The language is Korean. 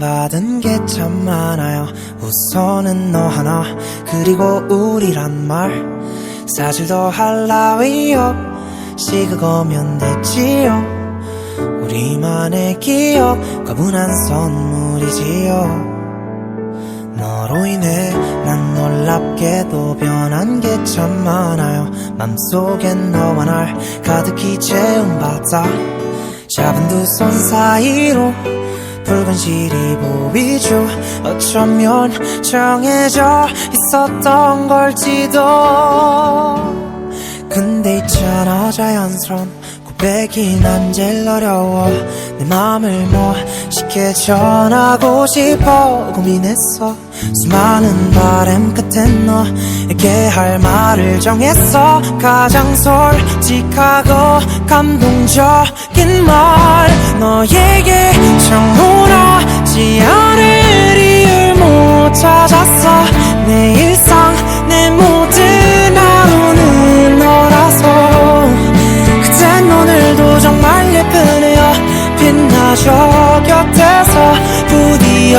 받은 게 참 많아요. 우선은 너 하나 그리고 우리란 말. 사실도 할라위요 시 그거면 됐지요. 우리만의 기억 과분한 선물이지요. 너로 인해 난 놀랍게도 변한 게 참 많아요. 맘속엔 너와 날 가득히 채운 바다. 잡은 두 손 사이로 붉은 실이 보이죠? 어쩌면 정해져 있었던 걸지도. 근데 있잖아 자연스러운 고백이 난 제일 어려워. 내 맘을 멋있게 전하고 싶어. 고민했어. 수많은 바람 끝에 너에게 할 말을 정했어. 가장 솔직하고 감동적인 말. 너에게 빛나줘 곁에서 부디